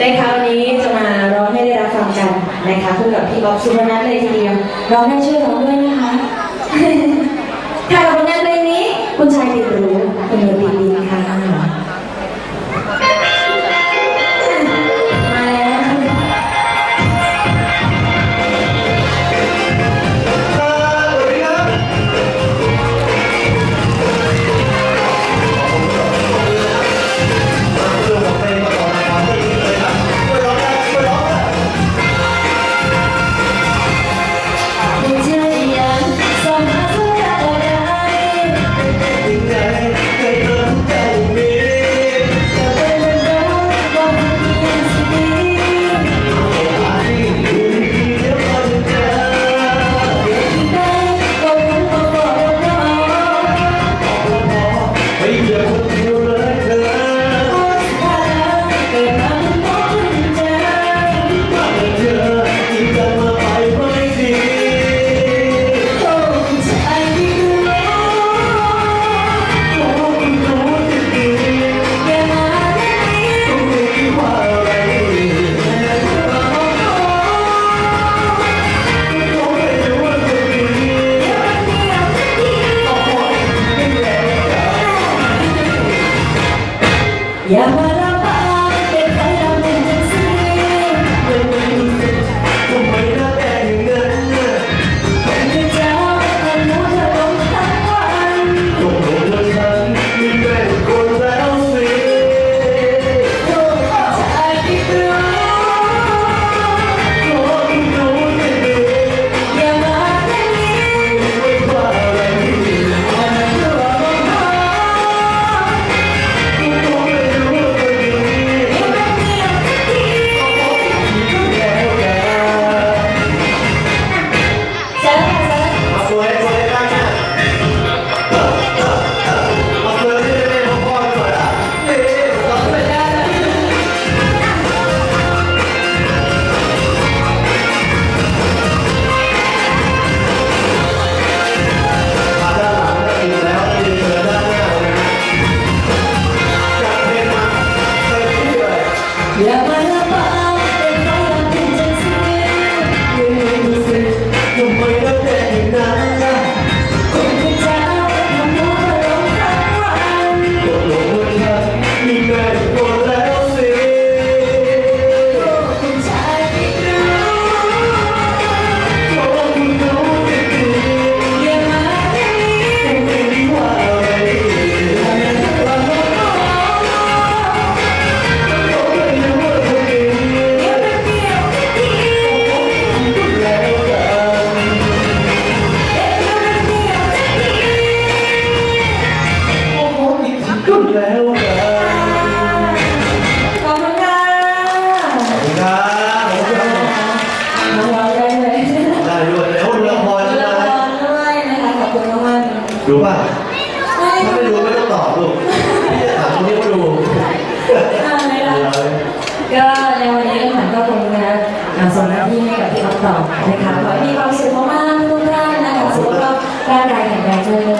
ในคราวนี้จะมาร้องให้ได้รับฟังกันนะคะคู่กับพี่บ๊อบสุพนัทเลยทีเดียวร้องได้ช่วยร้องด้วยนะคะ อ เราได้เลยได้ด้วยแล้วละครละนะครด้วยนะคะขอบคุณมากดูป่ะๆไม่ถ้าไม่ดูไม่ต้องตอบลูกพี่จะถามคนที่เขาดูไม่ละก็ในวันนี้ก็เหมือนก็คงนะอ่าส่งหน้าที่ให้กับพี่อ๊อฟต่อนะคะขอให้มีความสุขมากๆทุกท่านนะคะสุขภาพร่างกายแข็งแรงเจริญ